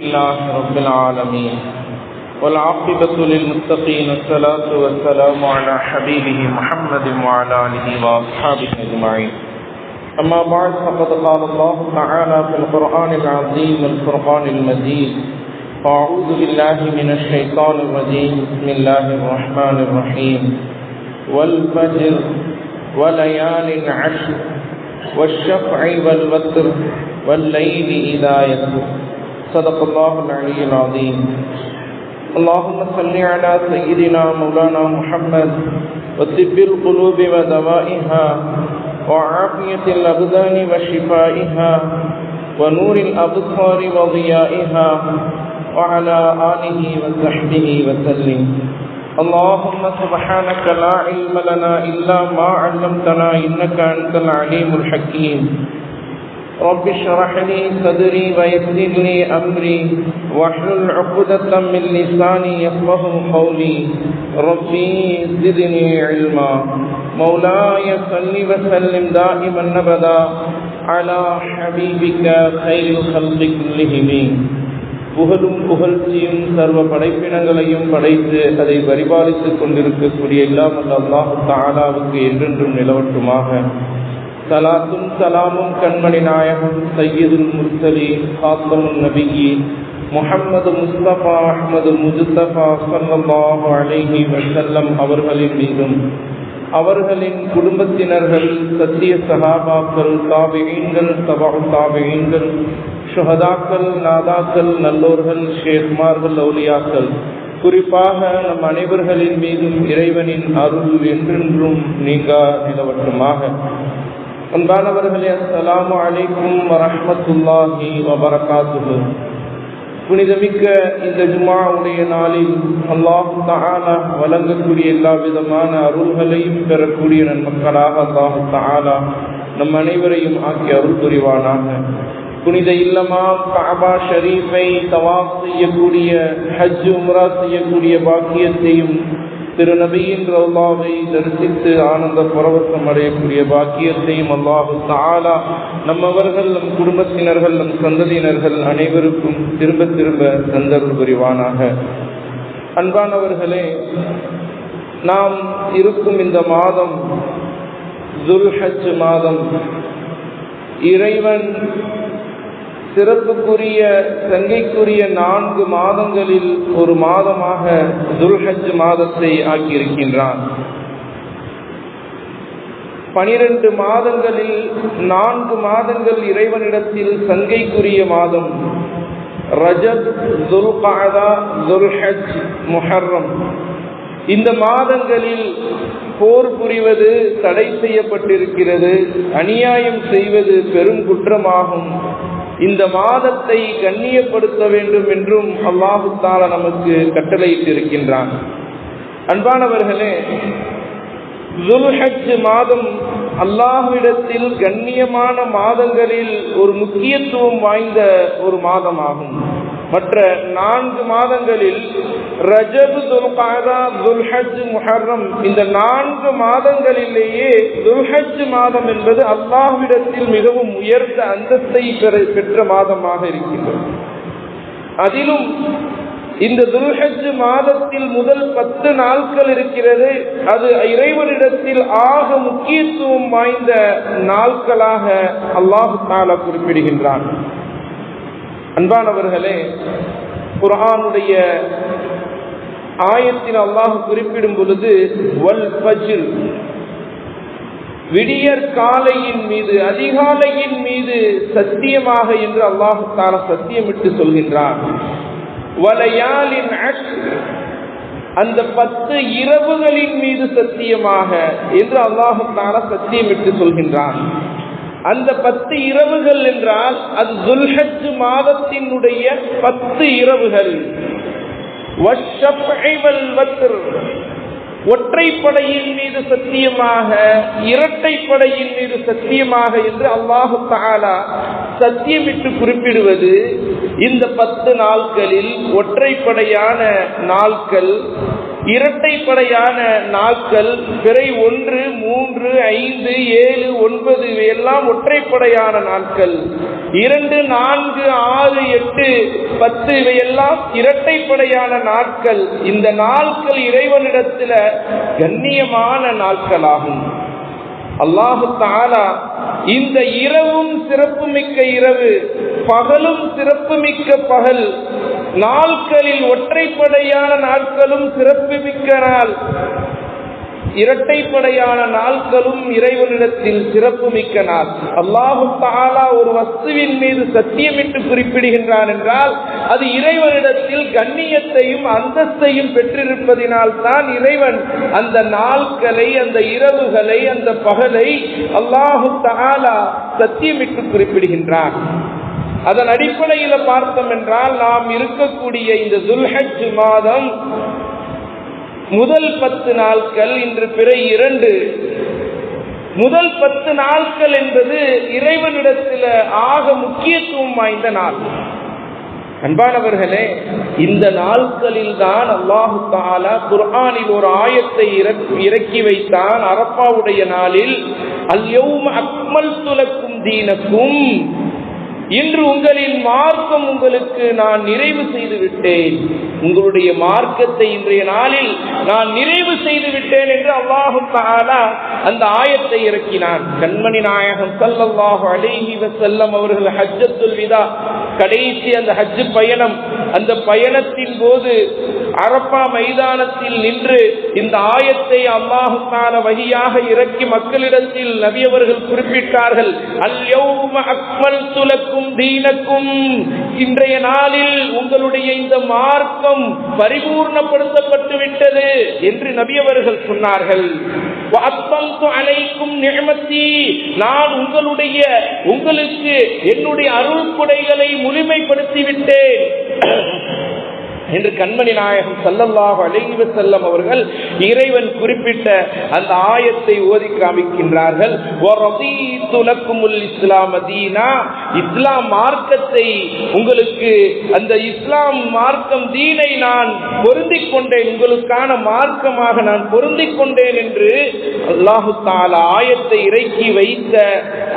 لله رب العالمين، والعاقبة للمتقين، الصلاة والسلام على حبيبه محمد وعلى آله وأصحابه أجمعين. أما بعد، فقد قال الله تعالى في القرآن العظيم والفرقان المجيد فأعوذ بالله من الشيطان الرجيم، بسم الله الرحمن الرحيم. والفجر، وليال عشر والشفع والوتر، والليل إذا يسر. صدق الله العلي العظيم اللهم صل على سيدنا مولانا محمد وطب القلوب ودوائها وعافية الأبدان وشفائها ونور الأبصار وضيائها وعلى آله وصحبه وسلم اللهم سبحانك لا علم لنا إلا ما علمتنا إنك أنت العليم الحكيم رب اشرح لي صدري ويسر لي امري واحلل عقدة من لساني يفقه قولي ربي زدني علما مولاي صل وسلم دائما ابدا على حبيبك خير الخلق كلهم புகழும் புகழ்ச்சியும் சர்வ படைப்பினங்களையும் படைத்து அதை பரிபாலித்துக் கொண்டிருக்கக்கூடிய எல்லாம் அல்லாஹு தாலாவுக்கு என்றென்றும் நிலவட்டுமாக சலாத்தும் சலாமும் கண்மணி நாயகம் சையதுல் முர்சலி ஹாத்தமுன் நபியி முஹம்மது முஸ்தபா அஹ்மது முஜுத்தபா சல்லாஹு அலைஹி வசல்லம் அவர்களின் மீதும் அவர்களின் குடும்பத்தினர்கள் சத்திய சகாபாக்கள் தாபியீன்கள் தபா தாபியீன்கள் சுகதாக்கள் நாதாக்கள் நல்லோர்கள் ஷேக்மார்கள் லௌலியாக்கள் குறிப்பாக நம் அனைவர்களின் மீதும் இறைவனின் அருள் என்றென்றும் நீங்கா இதவற்றுமாக அன்பானவர்களே அஸ்லாம் அலைக்கும் வரமத்துல்லாஹி வபரகாத்து புனிதமிக்க இந்த ஜுமாவுடைய நாளில் அல்லாஹ் தானா வழங்கக்கூடிய எல்லா விதமான அருள்களையும் பெறக்கூடிய நன்மக்களாக அல்லாஹ் தானா நம் அனைவரையும் ஆக்கி அருள் புரிவானாக. புனித இல்லமா காபா ஷரீஃபை தவாப் செய்யக்கூடிய ஹஜ் உம்ரா செய்யக்கூடிய பாக்கியத்தையும் திரு நபியின் ரவுலாவை தரிசித்து ஆனந்த பரவசம் அடையக்கூடிய பாக்கியத்தையும் அல்லாஹு தாலா நம்மவர்கள் நம் குடும்பத்தினர்கள் நம் சந்ததியினர்கள் அனைவருக்கும் திரும்ப திரும்ப தந்தருள் புரிவானாக. அன்பானவர்களே நாம் இருக்கும் இந்த மாதம் துல்ஹஜ் மாதம் இறைவன் சிறப்புக்குரிய சங்கைக்குரிய நான்கு மாதங்களில் ஒரு மாதமாக துல்ஹஜ் மாதத்தை ஆக்கியிருக்கின்றான். பனிரெண்டு மாதங்களில் நான்கு மாதங்கள் இறைவனிடத்தில் சங்கைக்குரிய மாதம். ரஜத் துல்காதா துல்ஹஜ் முஹர்ரம். இந்த மாதங்களில் போர் புரிவது தடை செய்யப்பட்டிருக்கிறது. அநியாயம் செய்வது பெரும் குற்றமாகும். இந்த மாதத்தை கண்ணியப்படுத்த வேண்டும் என்றும் அல்லாஹு தாலா நமக்கு கட்டளையிட்டிருக்கின்றான். அன்பானவர்களே துல்ஹஜ் மாதம் அல்லாஹ்விடத்தில் கண்ணியமான மாதங்களில் ஒரு முக்கியத்துவம் வாய்ந்த ஒரு மாதமாகும். மற்ற நான்கு மாதங்களில் ரஜபு துல்காதா துல்ஹஜ் முஹர்ரம் இந்த நான்கு மாதங்களிலேயே துல்ஹஜ் மாதம் என்பது அல்லாஹ்விடத்தில் மிகவும் உயர்ந்த அந்தஸ்தை பெற்ற மாதமாக இருக்கின்றது. அதிலும் இந்த துல்ஹஜ் மாதத்தில் முதல் பத்து நாட்கள் இருக்கிறது அது இறைவனிடத்தில் ஆக முக்கியத்துவம் வாய்ந்த நாட்களாக அல்லாஹு தாலா குறிப்பிடுகின்றான். அன்பானவர்களே குரானுடைய ஆயத்தின் அல்லாஹ் குறிப்பிடும் பொழுது வல் பஜில் விடியற் காலையின் மீது அதிகாலையின் மீது சத்தியமாக என்று அல்லாஹு தாலா சத்தியமிட்டு சொல்கின்றான். வலையாலின் அந்த பத்து இரவுகளின் மீது சத்தியமாக என்று அல்லாஹு தாலா சத்தியமிட்டு சொல்கின்றான். அந்த பத்து இரவுகள் என்றால் அது துல்ஹஜ் மாதத்தினுடைய பத்து இரவுகள். ஒற்றைப்படையின் மீது சத்தியமாக இரட்டைப்படையின் மீது சத்தியமாக என்று அல்லாஹு தாலா சத்தியமிட்டு குறிப்பிடுவது இந்த பத்து நாட்களில் ஒற்றைப்படையான நாட்கள் இரட்டைப்படையான நாட்கள் பிறை ஒன்று மூன்று ஐந்து ஏழு ஒன்பது இவையெல்லாம் ஒற்றைப்படையான நாட்கள். இரண்டு நான்கு ஆறு எட்டு பத்து இவையெல்லாம் இரட்டைப்படையான நாட்கள். இந்த நாட்கள் இறைவனிடத்தில் கண்ணியமான நாட்களாகும். அல்லாஹு தாலா இந்த இரவும் சிறப்புமிக்க இரவு பகலும் சிறப்புமிக்க பகல் நாட்களில் ஒற்றைப்படையான நாட்களும் சிறப்புமிக்க நாள். இரட்டைப்படையான நாட்களும் இறைவனிடத்தில் சிறப்புமிக்க நாள். அல்லாஹு தாலா ஒரு வஸ்துவின் மீது சத்தியமிட்டு குறிப்பிடுகின்றான் என்றால் அது இறைவனிடத்தில் கண்ணியத்தையும் அந்தஸ்தையும் பெற்றிருப்பதினால் தான் இறைவன் அந்த நாட்களை அந்த இரவுகளை அந்த பகலை அல்லாஹு தாலா சத்தியமிட்டு குறிப்பிடுகின்றான். அதன் அடிப்படையில் பார்த்தோம் என்றால் நாம் இருக்கக்கூடிய இந்த துல்ஹஜ் மாதம் முதல் பத்து நாட்கள் இன்று பிற இரண்டு. முதல் பத்து நாட்கள் என்பது இறைவனிடத்தில் ஆக முக்கியத்துவம் வாய்ந்த நாள். அன்பானவர்களே இந்த நாட்களில் தான் அல்லாஹு தாலா குர்ஆனில் ஒரு ஆயத்தை இறக்கி வைத்தான். அரப்பாவுடைய நாளில் அல்யௌம அக்மல் துலக்கும் தீனக்கும் இன்று உங்களின் மார்க்கம் உங்களுக்கு நான் நிறைவு செய்து விட்டேன் உங்களுடைய மார்க்கத்தை இன்றைய நாளில் நான் நிறைவு செய்து விட்டேன் என்று அல்லாஹு அந்த ஆயத்தை இறக்கினான். கண்மணி நாயகம் சல்லல்லாஹு அலைஹி வஸல்லம் அவர்கள் ஹஜ்ஜத்துல் விதா கடைசி அந்த ஹஜ் பயணம் அந்த பயணத்தின் போது அரப்பா மைதானத்தில் நின்று இந்த ஆயத்தை அல்லாஹு வழியாக இறக்கி மக்களிடத்தில் நபியவர்கள் குறிப்பிட்டார்கள் அல்யௌம அக்மல் துலக்கும் தீனக்கும். இன்றைய நாளில் உங்களுடைய இந்த மார்க்கம் பரிபூர்ணப்படுத்தப்பட்டு விட்டது என்று நபியவர்கள் சொன்னார்கள். அலைக்கும் நியமத்தி நான் உங்களுடைய உங்களுக்கு என்னுடைய அருள் கொடைகளை முழுமைப்படுத்தி விட்டேன் என்று கண்மணி நாயகம் சல்லல்லாஹு அழகிவ செல்லம் அவர்கள் இறைவன் குறிப்பிட்ட அந்த ஆயத்தை ஓதி காமிக்கின்றார்கள். இஸ்லாம் மதீனா இஸ்லாம் மார்க்கத்தை உங்களுக்கு அந்த இஸ்லாம் மார்க்கம் தீனை நான் பொருந்திக் கொண்டேன். உங்களுக்கான மார்க்கமாக நான் பொருந்திக் கொண்டேன் என்று அல்லாஹு தால ஆயத்தை இறக்கி வைத்த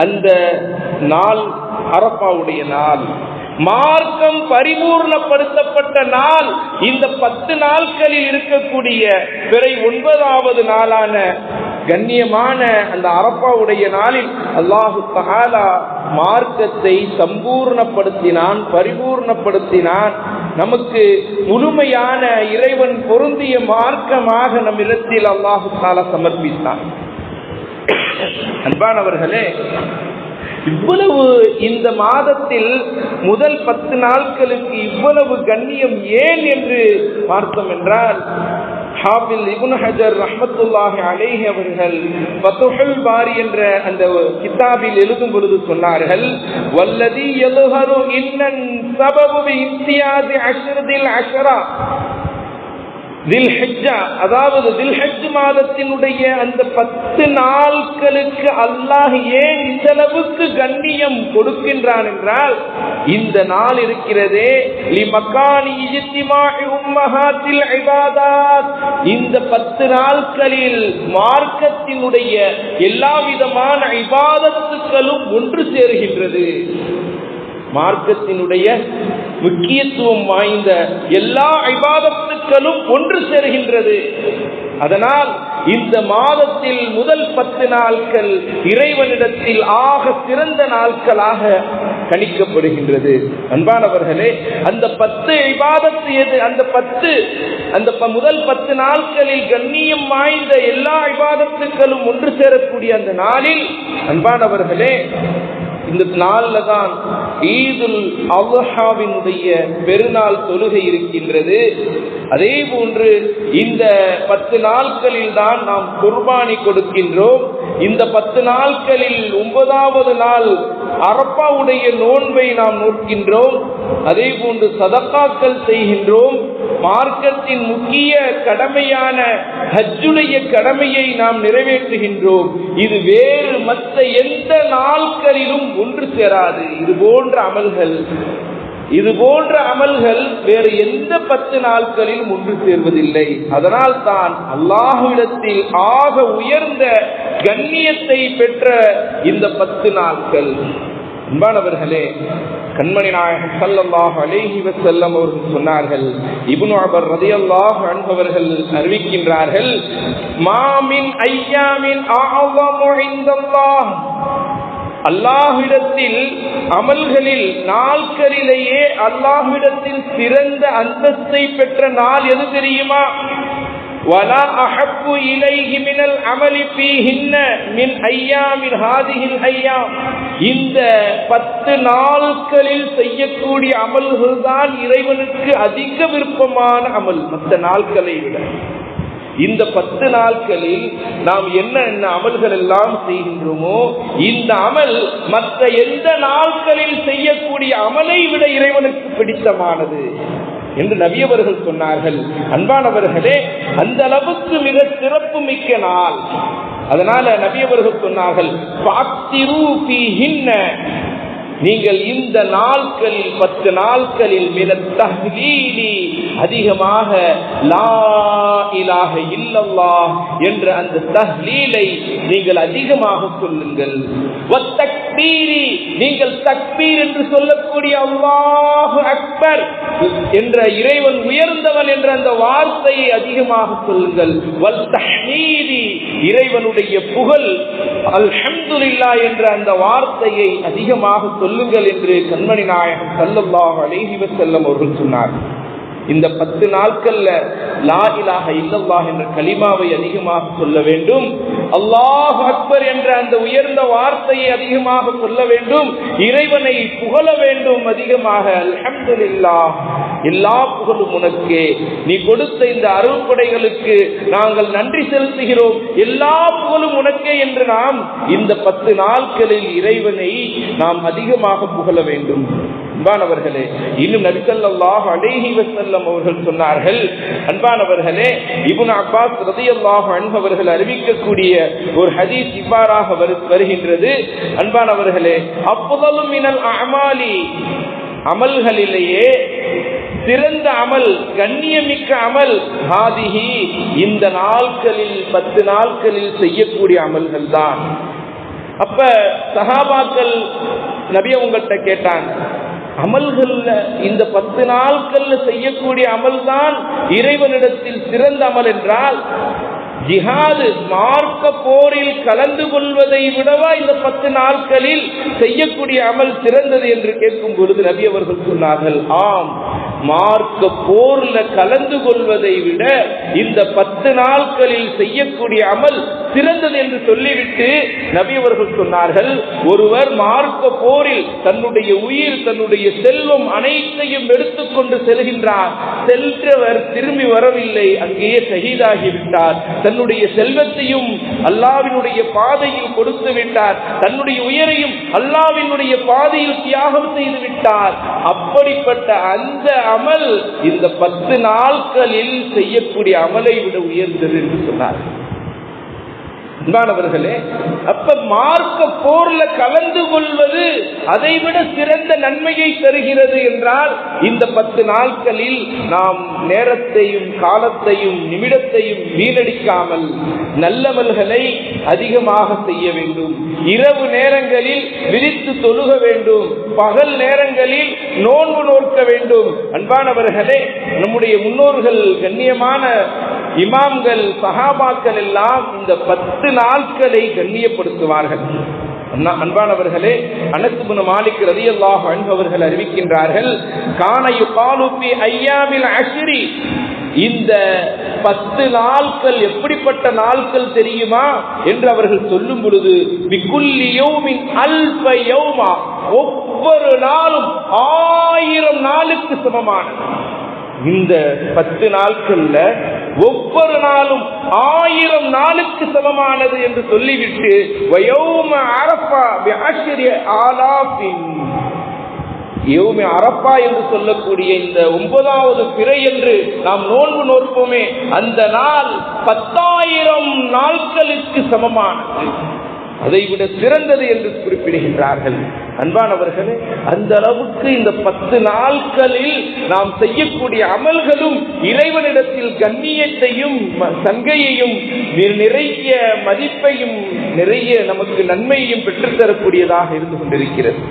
அந்த நாள் அரப்பாவுடைய நாள். மார்க்கம் பரிபூர்ணப்படுத்தப்பட்ட நாள் இந்த பத்து நாட்களில் இருக்கக்கூடிய பிறை ஒன்பதாவது நாளான கண்ணியமான அந்த அரப்பாவுடைய நாளில் அல்லாஹு தகாலா மார்க்கத்தை சம்பூர்ணப்படுத்தினான் பரிபூர்ணப்படுத்தினான். நமக்கு முழுமையான இறைவன் பொருந்திய மார்க்கமாக நம்மிடத்தில் அல்லாஹு தாலா சமர்ப்பித்தான். அன்பானவர்களே இவ்வளவு இந்த மாதத்தில் முதல் பத்து நாட்களுக்கு இவ்வளவு கண்ணியம் ஏன் என்று பார்த்தோம் என்றால் ஹாபில் இபுன் ஹஜர் ரஹமத்துல்லாஹ் அலேஹி அவர்கள் பத்துஹல் பாரி என்ற அந்த கிதாபில் எழுதும் பொழுது சொன்னார்கள் வல்லதி எழுஹரு இன்னன் சபபு இம்தியாதி அஷ்ரதில் அஷரா. அதாவது தில்ஹஜ் மாதத்தினுடைய அந்த பத்து நாட்களுக்கு அல்லாஹ் ஏன் இந்த அளவுக்கு கண்ணியம் கொடுக்கின்றான் என்றால் இந்த நாள் இருக்கிறதே இந்த பத்து நாட்களில் மார்க்கத்தினுடைய எல்லா விதமான இபாதத்துக்களும் ஒன்று சேருகின்றது. மார்க்கத்தினுடைய முக்கியத்துவம் வாய்ந்த எல்லா ஐபாதத்துக்களும் ஒன்று சேருகின்றது. அதனால் இந்த மாதத்தில் முதல் பத்து நாட்கள் இறைவனிடத்தில் ஆக சிறந்த நாட்களாக கணிக்கப்படுகின்றது. அன்பானவர்களே அந்த பத்து ஐபாதத்து எது? அந்த பத்து அந்த முதல் பத்து நாட்களில் கண்ணியம் வாய்ந்த எல்லா ஐபாதத்துக்களும் ஒன்று சேரக்கூடிய அந்த நாளில் அன்பானவர்களே இந்த நாளில் தான் ஈதுல் அல்ஹாவினுடைய பெருநாள் தொழுகை இருக்கின்றது. அதே போன்று இந்த பத்து நாட்களில் தான் நாம் குர்பானி கொடுக்கின்றோம். இந்த பத்து நாட்களில் ஒன்பதாவது நாள் அரப்பாவுடைய நோன்பை நாம் நோக்கின்றோம். அதே போன்று சதக்காக்கள் செய்கின்றோம். மார்க்கத்தின் முக்கிய கடமையான ஹஜ்ஜுடைய கடமையை நாம் நிறைவேற்றுகின்றோம். இது வேறு மற்ற எந்த நாட்களிலும் ஒன்று சேராது. இது போன்ற அமல்கள். இது போன்ற அமல்கள் வேறு எந்த பத்து நாட்களிலும் ஒன்று சேர்வதில்லை. அதனால் தான் அல்லாஹுவிடத்தில் ஆக உயர்ந்த கண்ணியத்தை பெற்ற இந்த பத்து நாட்கள் அன்பானவர்களே கண்மணி நாயகம் சல்லாஹ் அலேஹி வசல்லம் அவர்கள் சொன்னார்கள் இப்னு அபர் ரலியல்லாஹு அன்பவர்கள் அறிவிக்கின்றார்கள் மாமின் ஐயாமின் அல்லாஹ்விடத்தில் அமல்களில் நாட்களிலேயே அல்லாஹ்விடத்தில் சிறந்த அந்தஸ்தை பெற்ற நாள் எது தெரியுமா? ولا أحب إليه من العمل فيهن من أيام هذه الأيام இந்த பத்து நாட்களில் செய்யக்கூடிய அமல்கள் தான் இறைவனுக்கு அதிக விருப்பமான அமல் மற்ற நாட்களை விட இந்த பத்து நாட்களில் நாம் என்ன என்ன அமல்கள் எல்லாம் செய்கின்றோமோ இந்த அமல் மற்ற எந்த நாட்களில் செய்யக்கூடிய அமலை விட இறைவனுக்கு பிடித்தமானது என்று நபியவர்கள் சொன்னார்கள். அன்பானவர்களே அந்த அளவுக்கு மிக சிறப்பு மிக்க நாள். அதனால நபியவர்கள் சொன்னார்கள் நீங்கள் இந்த நாட்களில் பத்து நாட்களில் மிக தஹ்லீலி அதிகமாக லா இலாஹ என்ற அந்த தஹ்லீலை நீங்கள் அதிகமாக சொல்லுங்கள். தக்பீரி. நீங்கள் தக்பீர் என்று சொல்லக்கூடிய அல்லாஹு அக்பர். என்ற இறைவன் உயர்ந்தவன் என்ற அந்த வார்த்தையை அதிகமாக சொல்லுங்கள். வல் தஹ்மீதி. இறைவனுடைய புகழ் அல்ஹம்துலில்லா என்ற அந்த வார்த்தையை அதிகமாக சொல்லுங்கள் என்று கண்மணி நாயகம் சல்லல்லாஹு அலைஹி வஸல்லம் அவர்கள் சொன்னார் இந்த பத்து நாட்கள்ல லா இலாக இல்லல்லாஹ் என்ற கலிமாவை அதிகமாக சொல்ல வேண்டும். அல்லாஹ் அக்பர் என்ற அந்த உயர்ந்த வார்த்தையை அதிகமாக சொல்ல வேண்டும். இறைவனை புகழ வேண்டும் அதிகமாக. அல்ஹம்துலில்லாஹ். எல்லா புகழும் உனக்கே. நீ கொடுத்த இந்த அருள்படைகளுக்கு நாங்கள் நன்றி செலுத்துகிறோம். எல்லா புகழும் உனக்கே என்று நாம் இந்த பத்து நாட்களில் இறைவனை நாம் அதிகமாக புகழ வேண்டும். அன்பானவர்களே இன்னும் நபிசல்லாஹ் அலேஹி வசல்லம் அவர்கள் சொன்னார்கள் அன்பானவர்களே இபுன் அப்பாஸ் ரதியல்லாஹ் அன்பவர்கள் அறிவிக்கக்கூடிய ஒரு ஹதீஸ் இவ்வாறாக வரு- வருகின்றது. அன்பானவர்களே அப்புதலும் மினல் அமாலி அமல்களிலேயே சிறந்த அமல் கண்ணியமிக்க அமல் ஹாதிஹி இந்த நாட்களில் பத்து நாட்களில் செய்யக்கூடிய அமல்கள் தான். அப்ப சஹாபாக்கள் நபி உங்கள்கிட்ட கேட்டாங்க அமல்கள்ல இந்த பத்து நாட்கள்ல செய்யக்கூடிய அமல் தான் இறைவனிடத்தில் சிறந்த அமல் என்றால் ஜிஹாது மார்க்க போரில் கலந்து கொள்வதை விடவா இந்த பத்து நாட்களில் செய்யக்கூடிய அமல் சிறந்தது என்று கேட்கும் பொழுது நபி அவர்கள் சொன்னார்கள் ஆம் மார்க்க போர்ல கலந்து கொள்வதை விட இந்த பத்து நாட்களில் செய்யக்கூடிய அமல் சிறந்தது என்று சொல்லிவிட்டு நபி அவர்கள் சொன்னார்கள் ஒருவர் மார்க்க போரில் தன்னுடைய உயிர் தன்னுடைய செல்வம் அனைத்தையும் எடுத்துக்கொண்டு செல்கின்றார். சென்றவர் திரும்பி வரவில்லை அங்கேயே சகிதாகிவிட்டார் தன்னுடைய செல்வத்தையும் அல்லாவினுடைய பாதையில் கொடுத்து விட்டார். தன்னுடைய உயிரையும் அல்லாவினுடைய பாதையில் தியாகம் செய்து விட்டார். அப்படிப்பட்ட அந்த அமல் இந்த பத்து நாட்களில் செய்யக்கூடிய அமலை விட உயர்ந்தது என்று சொன்னார் அன்பானவர்களே அப்ப மார்க்க போர்ல கலந்து கொள்வது அதைவிட சிறந்த நன்மையை தருகிறது என்றால் இந்த பத்து நாட்களில் நாம் நேரத்தையும் காலத்தையும் நிமிடத்தையும் வீணடிக்காமல் நல்லவர்களை அதிகமாக செய்ய வேண்டும். இரவு நேரங்களில் விரித்து தொழுக வேண்டும். பகல் நேரங்களில் நோன்பு நோக்க வேண்டும். அன்பானவர்களே நம்முடைய முன்னோர்கள் கண்ணியமான இமாம்கள் சஹாபாக்கள் எல்லாம் இந்த பத்து நாட்களை கண்ணியப்படுத்துவார்கள். அன்பானவர்களே அனசுபுன மாலிக் ரலியல்லாஹு அல்லாஹ் அன்பவர்கள் அறிவிக்கின்றார்கள் காணையு யுகாலுபி ஐயாவில் அஷிரி. இந்த பத்து நாட்கள் எப்படிப்பட்ட நாட்கள் தெரியுமா என்று அவர்கள் சொல்லும் பொழுது அல்ப ஒவ்வொரு நாளும் ஆயிரம் நாளுக்கு சமமான. இந்த பத்து நாட்கள்ல ஒவ்வொரு நாளும் ஆயிரம் நாளுக்கு சமமானது என்று சொல்லிவிட்டு வயோம அரப்பா பிஆஷ்ரி அரப்பா என்று சொல்லக்கூடிய இந்த ஒன்பதாவது பிறை என்று நாம் நோன்பு நோற்போமே அந்த நாள் பத்தாயிரம் நாட்களுக்கு சமமானது. அதைவிட சிறந்தது என்று குறிப்பிடுகின்றார்கள். அன்பானவர்களே அந்த அளவுக்கு இந்த பத்து நாட்களில் நாம் செய்யக்கூடிய அமல்களும் இறைவனிடத்தில் கண்ணியத்தையும் சங்கையையும் நிறைய மதிப்பையும் நிறைய நமக்கு நன்மையையும் பெற்றுத்தரக்கூடியதாக இருந்து கொண்டிருக்கிறது.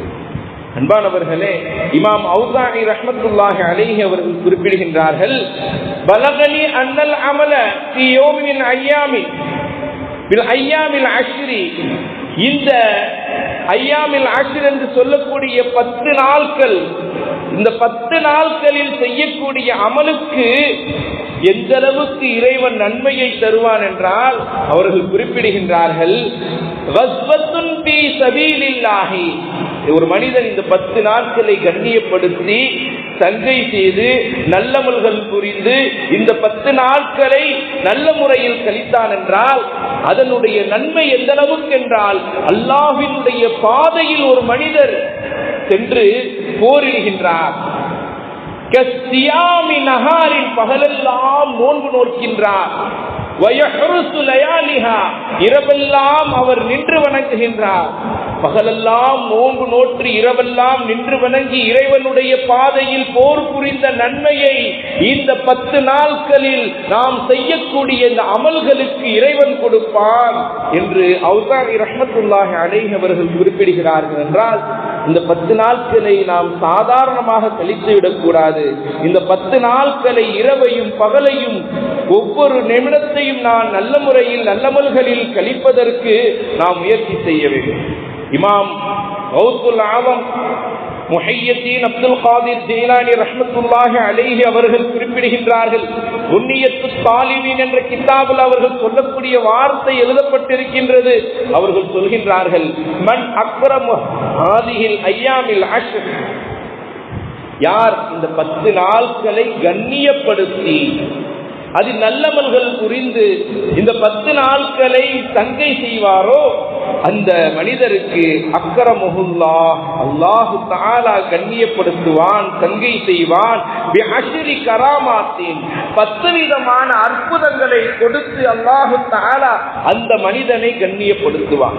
அன்பானவர்களே இமாம் அவுசானி ரஹமத்துல்லாஹி அலேஹி அவர்கள் குறிப்பிடுகின்றார்கள் பலகனி அன்னல் அமல ஃபி ஐயாமில் அஷ்ரி இந்த ஐயாமில் அஷ்ர் என்று சொல்லக்கூடிய பத்து நாட்கள் இந்த பத்து நாட்களில் செய்யக்கூடிய அமலுக்கு எந்த அளவுக்கு இறைவன் நன்மையை தருவான் என்றால் அவர்கள் குறிப்பிடுகின்றார்கள் ஒரு மனிதன் இந்த பத்து நாட்களை கண்ணியப்படுத்தி சங்கை செய்து நல்லமல்கள் புரிந்து இந்த பத்து நாட்களை நல்ல முறையில் கழித்தான் என்றால் அதனுடைய நன்மை எந்த அளவுக்கு என்றால் அல்லாஹினுடைய பாதையில் ஒரு மனிதர் சென்று போரிடுகின்றார். நகாரின் பகலெல்லாம் நோன்பு நோக்கின்றார் இரவெல்லாம் அவர் நின்று வணங்குகின்றார். பகலெல்லாம் நோன்பு நோற்று இரவெல்லாம் நின்று வணங்கி இறைவனுடைய பாதையில் போர் புரிந்த நன்மையை இந்த பத்து நாட்களில் நாம் செய்யக்கூடிய இந்த அமல்களுக்கு இறைவன் கொடுப்பான் என்று அவுசாரி ரஹ்மத்துல்லாஹி அலைஹி குறிப்பிடுகிறார்கள் என்றால் இந்த பத்து நாட்களை நாம் சாதாரணமாக கழித்து விடக்கூடாது. இந்த பத்து நாட்களை இரவையும் பகலையும் ஒவ்வொரு நிமிடத்தையும் நான் நல்ல முறையில் நல்லமல்களில் கழிப்பதற்கு நாம் முயற்சி செய்ய வேண்டும். இமாம் கௌசுல் ஆலம் முஹையத்தீன் அப்துல் காதிர் ஜெயிலானி ரஹ்மத்துல்லாஹி அலேஹி அவர்கள் குறிப்பிடுகின்றார்கள் உன்னியத்து தாலிமீன் என்ற கித்தாபில் அவர்கள் சொல்லக்கூடிய வார்த்தை எழுதப்பட்டிருக்கின்றது. அவர்கள் சொல்கின்றார்கள் மண் அக்ரமு ஆதியில் ஐயாமில் அஷ்ர். யார் இந்த பத்து நாட்களை கண்ணியப்படுத்தி அது நல்லவர்கள் புரிந்து இந்த பத்து நாட்களை தங்கை செய்வாரோ? அந்த மனிதருக்கு அக்கரமுகுல்லா அல்லாஹு தாலா கண்ணியப்படுத்துவான் தங்கை செய்வான். கராமாத்தின் பத்து விதமான அற்புதங்களை கொடுத்து அல்லாஹு தாலா அந்த மனிதனை கண்ணியப்படுத்துவான்.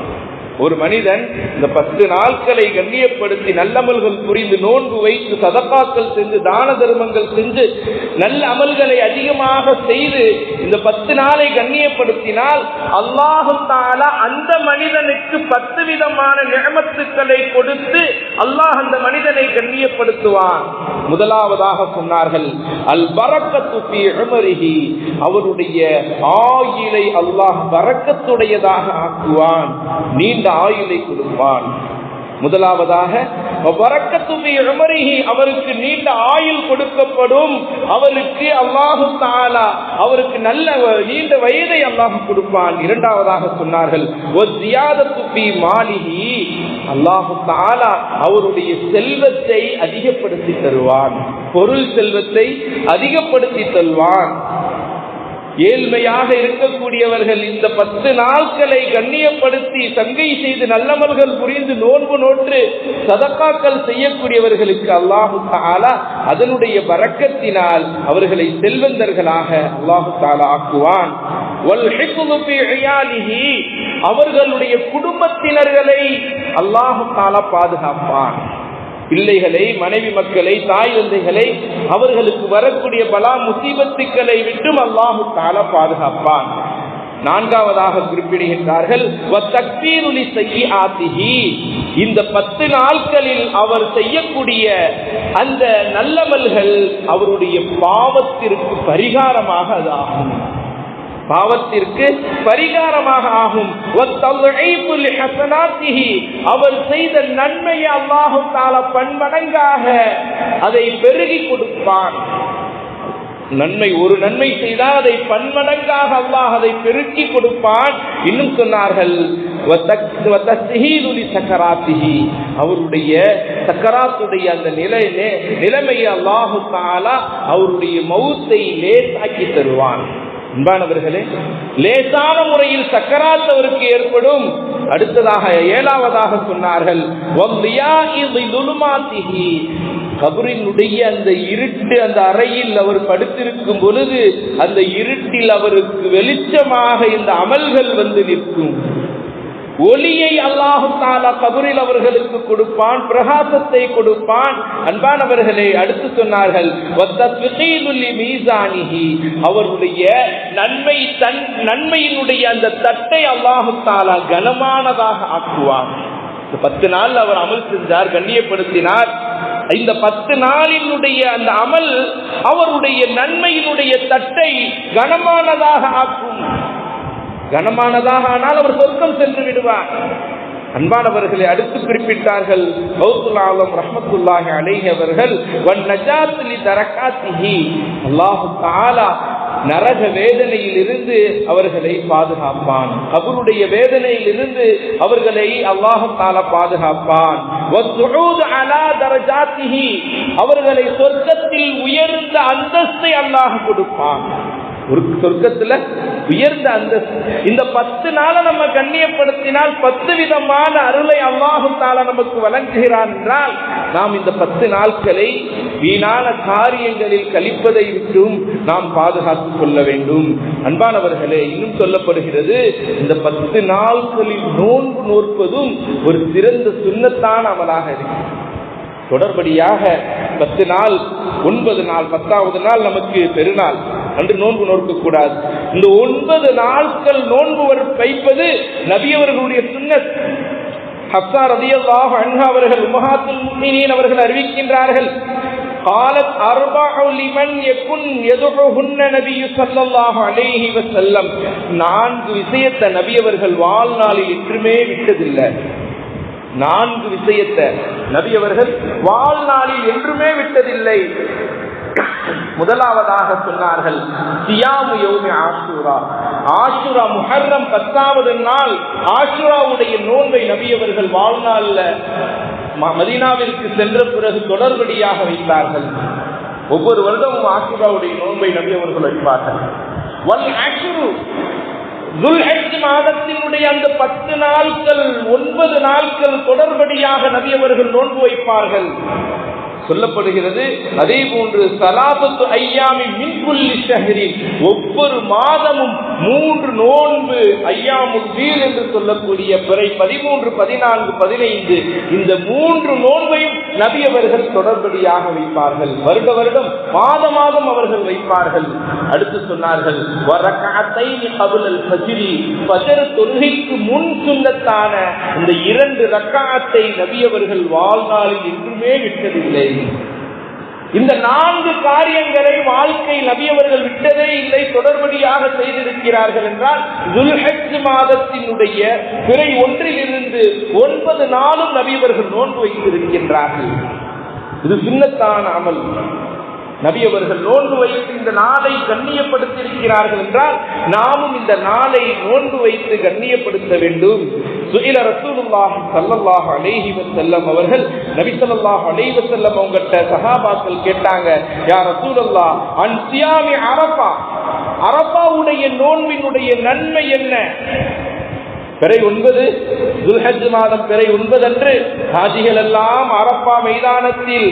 ஒரு மனிதன் இந்த பத்து நாட்களை கண்ணியப்படுத்தி நல்லமல்கள் புரிந்து நோன்பு வைத்து சதப்பாக்கள் செஞ்சு தான தர்மங்கள் செஞ்சு நல்ல அமல்களை அதிகமாக செய்து இந்த பத்து நாளை கண்ணியப்படுத்தினால் அல்லாஹு தாலா அந்த மனிதனுக்கு பத்து விதமான நியமத்துக்களை கொடுத்து அல்லாஹ் அந்த மனிதனை கண்ணியப்படுத்துவான். முதலாவதாக சொன்னார்கள் அல் பரக்கத்து ஃபீ அவருடைய ஆயுளை அல்லாஹ் பறக்கத்துடையதாக ஆக்குவான் நீண்ட ஆயுளை கொடுப்பான். முதலாவதாக அவருக்கு நீண்ட ஆயுள் கொடுக்கப்படும். அவருக்கு அல்லாஹு தாலா அவருக்கு நல்ல வ- நீண்ட வயதை அல்லாஹ் கொடுப்பான். இரண்டாவதாக சொன்னார்கள் "வ அல்லாஹு தாலா அவருடைய செல்வத்தை அதிகப்படுத்தி தருவான். பொருள் செல்வத்தை அதிகப்படுத்தி தருவான். ஏழ்மையாக இருக்கக்கூடியவர்கள் இந்த பத்து நாட்களை கண்ணியப்படுத்தி சங்கை செய்து நல்லமல்கள் புரிந்து நோன்பு நோற்று சதக்காக்கள் செய்யக்கூடியவர்களுக்கு அல்லாஹு தாலா அதனுடைய வரக்கத்தினால் அவர்களை செல்வந்தர்களாக அல்லாஹு தாலா ஆக்குவான். அவர்களுடைய குடும்பத்தினர்களை அல்லாஹு தாலா பாதுகாப்பான். பிள்ளைகளை மனைவி மக்களை தாய் தந்தைகளை அவர்களுக்கு வரக்கூடிய பலா முசீபத்துக்களை விட்டும் அல்லாஹு தாலா பாதுகாப்பான். நான்காவதாக குறிப்பிடுகின்றார்கள் இந்த பத்து நாட்களில் அவர் செய்யக்கூடிய அந்த நல்லமல்கள் அவருடைய பாவத்திற்கு பரிகாரமாக அது ஆகும். பாவத்திற்கு பரிகாரமாக ஆகும். அவர் செய்த நன்மையை அல்லாஹு தாலா பன்மடங்காக அதை பெருகி கொடுப்பான். நன்மை ஒரு நன்மை செய்தால் அதை பன்மடங்காக அல்லாஹ் அதை பெருக்கி கொடுப்பான். இன்னும் சொன்னார்கள் "வத்தக்- அவருடைய சக்கராத்துடைய அந்த நிலையிலே நிலைமையை அல்லாஹு தாலா அவருடைய மௌத்தை லேசாக்கி தருவான். அன்பானவர்களே லேசான முறையில் சக்கராத்தவருக்கு ஏற்படும் அடுத்ததாக ஏழாவதாக சொன்னார்கள் கபரினுடைய அந்த இருட்டு அந்த அறையில் அவர் படுத்திருக்கும் பொழுது அந்த இருட்டில் அவருக்கு வெளிச்சமாக இந்த அமல்கள் வந்து நிற்கும். ஒளியை அல்லாஹு தாலா கபரில் அவர்களுக்கு கொடுப்பான் பிரகாசத்தை கொடுப்பான். அன்பானவர்களே அடுத்து சொன்னார்கள் "வத்தத்விகீலுல்லி அவருடைய நன்மை தன் நன்மையினுடைய அந்த தட்டை அல்லாஹு தாலா கனமானதாக ஆக்குவான். பத்து நாள் அவர் அமல் செஞ்சார் கண்ணியப்படுத்தினார். இந்த பத்து நாளினுடைய அந்த அமல் அவருடைய நன்மையினுடைய தட்டை கனமானதாக ஆக்கும். கனமானதாக ஆனால் அவர் சொர்க்கம் சென்று விடுவார். அன்பானவர்களை அடுத்து குறிப்பிட்டார்கள் கௌசுல் ரஹமத்துல்லாஹி அலைஹி அவர்கள் வன் நஜாத்லி தரகாத்திஹி. அல்லாஹு தாலா நரக வேதனையில் இருந்து அவர்களை பாதுகாப்பான். அவருடைய வேதனையில் இருந்து அவர்களை அல்லாஹு தாலா பாதுகாப்பான். அவர்களை சொர்க்கத்தில் உயர்ந்த அந்தஸ்தை அல்லாஹ் கொடுப்பான். ஒரு சொர்க்கத்துல உயர்ந்த அந்த இந்த பத்து நாளை நம்ம கண்ணியப்படுத்தினால் பத்து விதமான அருளை அல்லாஹுத்தால நமக்கு வழங்குகிறான் என்றால் நாம் இந்த பத்து நாட்களை வீணான காரியங்களில் கழிப்பதை விட்டும் நாம் பாதுகாத்துக் கொள்ள வேண்டும். அன்பானவர்களே இன்னும் சொல்லப்படுகிறது இந்த பத்து நாட்களில் நோன்பு நோற்பதும் ஒரு சிறந்த சுண்ணத்தான அமலாக இருக்கிறது. தொடர்படியாக பத்து நாள் ஒன்பது நாள் பத்தாவது நாள் நமக்கு பெருநாள். அன்று நோன்பு நோக்க கூடாது இந்த ஒன்பது நாட்கள் நோன்பு வர்- வைப்பது நபியவர்களுடைய சுன்னத் ஹப்சா ரதியல்லாஹு அன்ஹா அவர்கள் உமஹாத்துல் முஃமினீன் அவர்கள் அறிவிக்கின்றார்கள் قالت أربع لمن يكن يدعوهن نبي صلى الله عليه وسلم நான்கு விஷயத்தை நபி அவர்கள் வாழ்நாளில் என்றுமே விட்டதில்லை நான்கு விஷயத்தை நபி அவர்கள் வாழ்நாளில் என்றுமே விட்டதில்லை முதலாவதாக சொன்னார்கள் சியாமு யோமி ஆசூரா ஆசுரா முஹர்ரம் பத்தாவது நாள். ஆசுராவுடைய நோன்பை நபியவர்கள் வாழ்நாள்ல ம- மதீனாவிற்கு சென்ற பிறகு தொடர்படியாக வைத்தார்கள். ஒவ்வொரு வருடமும் ஆசுராவுடைய நோன்பை நபியவர்கள் வைப்பார்கள். மாதத்தினுடைய அந்த பத்து நாட்கள் ஒன்பது நாட்கள் தொடர்படியாக நபியவர்கள் நோன்பு வைப்பார்கள். சொல்லப்படுகிறது. அதே போன்று சலாபத்து ஐயாமி மின்குல்லி ஷஹரின் ஒவ்வொரு மாதமும் மூன்று நோன்பு ஐயாமுத்தீர் என்று சொல்லக்கூடிய பிறை பதிமூன்று பதினான்கு பதினைந்து இந்த மூன்று நோன்பையும் நபி அவர்கள் தொடர்படியாக வைப்பார்கள். வருட வருடம் மாத மாதம் அவர்கள் வைப்பார்கள். அடுத்து சொன்னார்கள் வரக்காத்தைனி கபுலல் தொழுகைக்கு முன் சுண்ணத்தான இந்த இரண்டு ரக்காத்தை நபி அவர்கள் வாழ்நாளில் என்றுமே விட்டதில்லை. இந்த நான்கு காரியங்களை வாழ் நபி அவர்கள் விட்டதே இல்லை தொடர்படியாக செய்திருக்கிறார்கள் என்றால் துல்ஹஜ் மாதத்தினுடைய பிறை ஒன்றிலிருந்து ஒன்பது நாளும் நபியவர்கள் நோன்பு வைத்திருக்கின்றார்கள். இது சின்னத்தான அமல். நபி அவர்கள் நோன்பு வைத்து இந்த நாளை கண்ணியப்படுத்தியிருக்கிறார்கள் என்றால் நாமும் இந்த நாளை நோன்பு வைத்து கண்ணியப்படுத்த வேண்டும். சுயில ரசூலுல்லாஹ் சல்லல்லாஹ் அலைஹி வஸல்லம் அவர்கள் நபி ஸல்லல்லாஹு அலைஹி வஸல்லம் அவங்கட்ட சஹாபாக்கள் கேட்டாங்க யா ரசூலுல்லாஹ் அன் சியாமி அரபாவுடைய நோன்பினுடைய நன்மை என்ன? பிறை ஒன்பது துல்ஹஜ் மாதம் பிறை ஒன்பது அன்று ஹாஜிகள் எல்லாம் அரப்பா மைதானத்தில்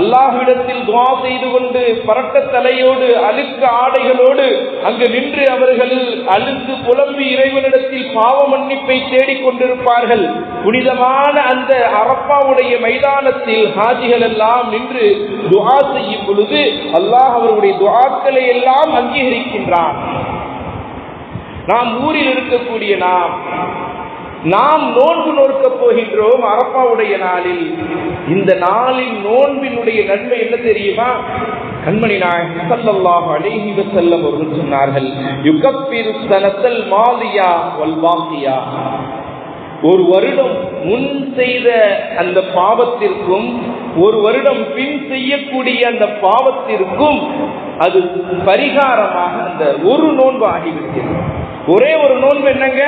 அல்லாஹ்விடத்தில் துவா செய்து கொண்டு பரட்ட தலையோடு அழுக்கு ஆடைகளோடு அங்கு நின்று அவர்கள் அழுத்து புலம்பி இறைவனிடத்தில் பாவ மன்னிப்பை தேடிக் கொண்டிருப்பார்கள். புனிதமான அந்த அரப்பாவுடைய மைதானத்தில் ஹாஜிகள் எல்லாம் நின்று துவா செய்யும் பொழுது அல்லாஹ் அவருடைய துவாக்களை எல்லாம் அங்கீகரிக்கின்றான். நாம் ஊரில் இருக்கக்கூடிய நாம் நாம் நோன்பு நோக்க போகின்றோம் அரப்பாவுடைய நாளில். இந்த நாளின் நோன்பினுடைய நன்மை என்ன தெரியுமா? கண்மணி நாயகம் ஸல்லல்லாஹு அலைஹி வஸல்லம் அவர்கள் சொன்னார்கள் யுகப்பிரு சனத்தல் மாதியா வல் ஒரு வருடம் முன் செய்த அந்த பாவத்திற்கும் ஒரு வருடம் பின் செய்யக்கூடிய அந்த பாவத்திற்கும் அது பரிகாரமாக அந்த ஒரு நோன்பு ஆகிவிட்டது. ஒரே ஒரு நோன்பு என்னங்க?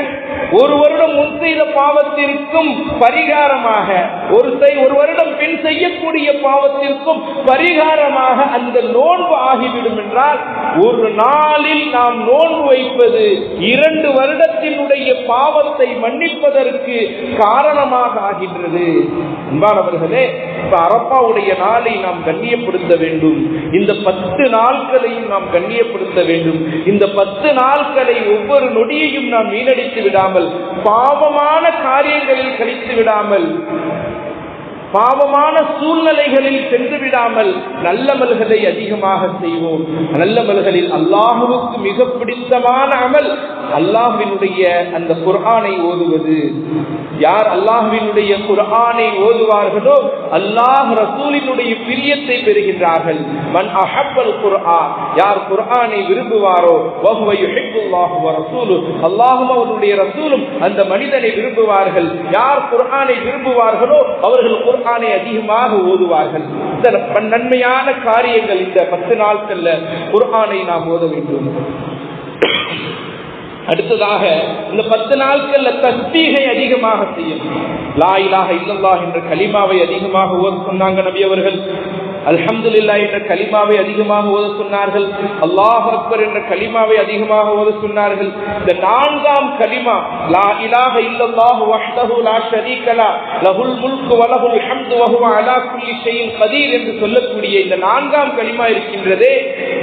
ஒரு வருடம் முன் செய்த பாவத்திற்கும் பரிகாரமாக ஒரு செய் ஒரு வருடம் பின் செய்யக்கூடிய பாவத்திற்கும் பரிகாரமாக அந்த நோன்பு ஆகிவிடும் என்றால் ஒரு நாளில் நாம் நோன்பு வைப்பது இரண்டு வருடத்தினுடைய பாவத்தை மன்னிப்பதற்கு காரணமாக ஆகின்றது. அன்பானவர்களே இப்ப அரப்பாவுடைய நாளை நாம் கண்ணியப்படுத்த வேண்டும். இந்த பத்து நாட்களையும் நாம் கண்ணியப்படுத்த வேண்டும். இந்த பத்து நாட்களை ஒவ்வொரு நொடியையும் நாம் வீணடித்து விடாமல் பாவமான காரியங்களில் கழித்து விடாமல் பாவமான சூழ்நிலைகளில் சென்று விடாமல் நல்லமல்களை அதிகமாக செய்வோம். நல்லமல்களில் அல்லாஹுவுக்கு மிக பிடித்தமான அமல் அல்லாஹினுடைய அந்த குர்ஆனை ஓதுவது? யார் அல்லாஹ்வினுடைய குர்ஆனை ஓதுவார்களோ அல்லாஹ் ரசூலினுடைய பிரியத்தை பெறுகின்றார்கள். மன் அஹப்பல் குர்ஆன் யார் குர்ஆனை விரும்புவாரோ வஹுவ யுஹிப்புல்லாஹு வ ரசூலு. அல்லாஹும் அவருடைய ரசூலும் அந்த மனிதனை விரும்புவார்கள். யார் குர்ஆனை விரும்புவார்களோ அவர்கள் குர்ஆனை அதிகமாக ஓதுவார்கள். இந்த நன்மையான காரியங்கள் இந்த பத்து நாட்கள்ல குர்ஆனை நாம் ஓத வேண்டும். அடுத்ததாக இந்த பத்து நாட்கள்ல தஸ்தீகை அதிகமாக செய்யும் லா இல்லல்லா என்ற கலிமாவை அதிகமாக ஓத சொன்னாங்க நபி அவர்கள். அல்ஹம்துலில்லா என்ற கலிமாவை அதிகமாக ஓத சொன்னார்கள். அல்லாஹ் அக்பர் என்ற கலிமாவை அதிகமாக ஓத சொன்னார்கள். இந்த நான்காம் கலிமா லா இலாஹ இல்லல்லாஹு வஹ்தஹு லா ஷரீக லா லஹுல் முல்கு வ லஹுல் ஹம்து வ ஹுவ அலா குல்லி ஷைஇன் கதீர் என்று சொல்லக்கூடிய இந்த நான்காம் கலிமா இருக்கின்றதே.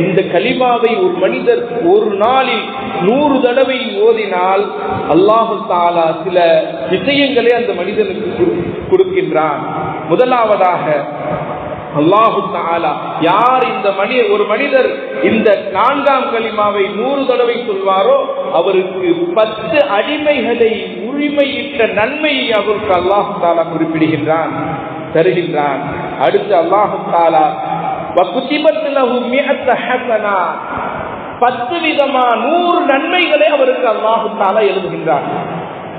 இந்த கலிமாவை ஒரு மனிதர் ஒரு நாளில் நூறு தடவை ஓதினால் அல்லாஹு தாலா சில விஷயங்களை அந்த மனிதனுக்கு கொடுக்கின்றான். முதலாவதாக அல்லாஹு தாலா யார் இந்த மனித ஒரு மனிதர் இந்த நான்காம் கலிமாவை நூறு தடவை சொல்வாரோ அவருக்கு பத்து அடிமைகளை உரிமையிட்ட நன்மையை அவருக்கு அல்லாஹு தாலா குறிப்பிடுகின்றான் தருகின்றான். அடுத்து அல்லாஹு தாலா பத்து விதமா நூறு நன்மைகளை அவருக்கு அல்லாஹு தாலா எழுதுகின்றார்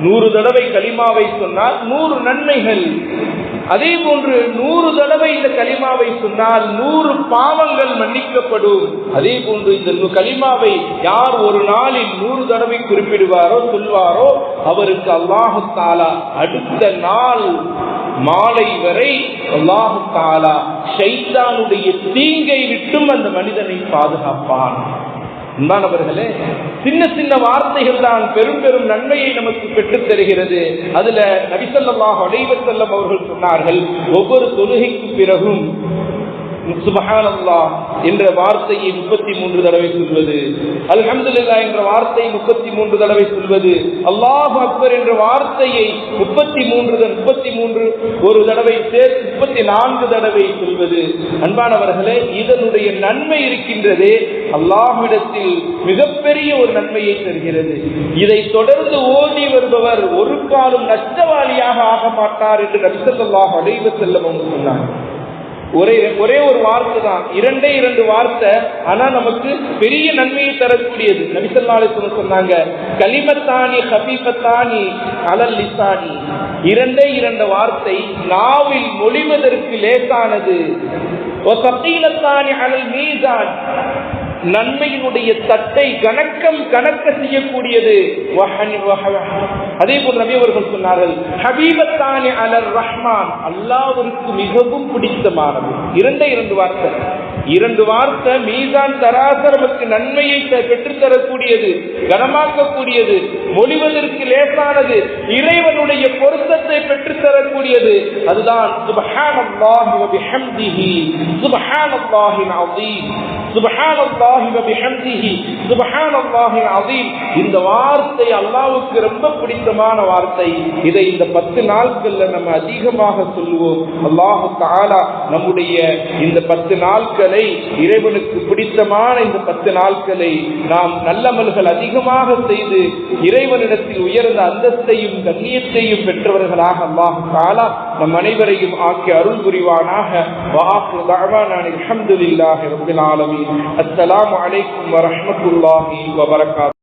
நூறு தடவை களிமாவை சொன்னால் நூறு நன்மைகள் அதே போன்று நூறு தடவை இந்த கலிமாவை சொன்னால் நூறு பாவங்கள் மன்னிக்கப்படும். அதே போன்று இந்த நு- கலிமாவை யார் ஒரு நாளில் நூறு தடவை குறிப்பிடுவாரோ சொல்வாரோ அவருக்கு அல்லாஹு தாலா அடுத்த நாள் மாலை வரை அல்லாஹு தாலா ஷைத்தானுடைய தீங்கை விட்டும் அந்த மனிதனை பாதுகாப்பான். அன்பானவர்களே சின்ன சின்ன வார்த்தைகள் தான் பெரும் பெரும் நன்மையை நமக்கு பெற்றுத் தருகிறது. அதுல நபிசல்லாஹ் அலைவசல்லம் அவர்கள் சொன்னார்கள் ஒவ்வொரு தொழுகைக்கு பிறகும் சுபஹானல்லாஹ் என்ற வார்த்தையை முப்பத்தி மூன்று தடவை சொல்வது. அல்ஹம்துலில்லாஹ் என்ற வார்த்தையை முப்பத்தி மூன்று தடவை சொல்வது. அல்லாஹ் அக்பர் என்ற வார்த்தையை முப்பத்தி மூன்று முப்பத்தி மூன்று ஒரு தடவை சேர்த்து முப்பத்தி நான்கு தடவை சொல்வது. அன்பானவர்களே இதனுடைய நன்மை இருக்கின்றதே அல்லாஹ்விடத்தில் மிகப்பெரிய ஒரு நன்மையை தருகிறது. இதை தொடர்ந்து ஓடி வருபவர் ஒரு காலம் நஷ்டவாளியாக ஆக மாட்டார் என்று நஷ்டத்தல்லாக அடைவு செல்லவும் சொன்னார் ஒரே ஒரே ஒரு வார்த்தை தான். இரண்டே இரண்டு வார்த்தை ஆனா நமக்கு பெரிய நன்மையை தரக்கூடியது. நபிசல்லாலே சொன்னாங்க கலிமத்தானி ஹபீபத்தானி அலல் லிசானி இரண்டே இரண்டு வார்த்தை நாவில் மொழிவதற்கு லேசானது. அலல் மீசான் நன்மையினுடைய தட்டை கணக்கம் கணக்க செய்யக்கூடியது. வஹனி அதே போல் நபி அவர்கள் சொன்னார்கள் ஹபீபத்தானி அலர் ரஹ்மான். அல்லாஹ்விற்கு மிகவும் பிடித்தமானது. இரண்டே இரண்டு வார்த்தை. இரண்டு வார்த்தை மீதான் தராச நன்மையை பெற்றுத்தரக்கூடியது கனமாக்கக்கூடியது மொழிவதற்கு லேசானது இறைவனுடைய பொருத்தத்தை பெற்றுத்தரக்கூடியது. அதுதான் இந்த வார்த்தை அல்லாவுக்கு ரொம்ப பிடித்தமான வார்த்தை. இதை இந்த பத்து நாட்கள்ல நம்ம அதிகமாக சொல்லுவோம். அல்லாஹு தஆலா நம்முடைய இந்த பத்து நாட்களை இறைவனுக்கு பிடித்தமான இந்த பத்து நாட்களை நாம் நல்லமல்கள் அதிகமாக செய்து இறைவனிடத்தில் உயர்ந்த அந்தஸ்தையும் கண்ணியத்தையும் பெற்றவர்களாக அல்லாஹ் காலா நம் அனைவரையும் ஆக்கி அருள் புரிவானாக. அஸ்லாம் தஅவானா வரமத்துல்லாஹி வபரகாத்.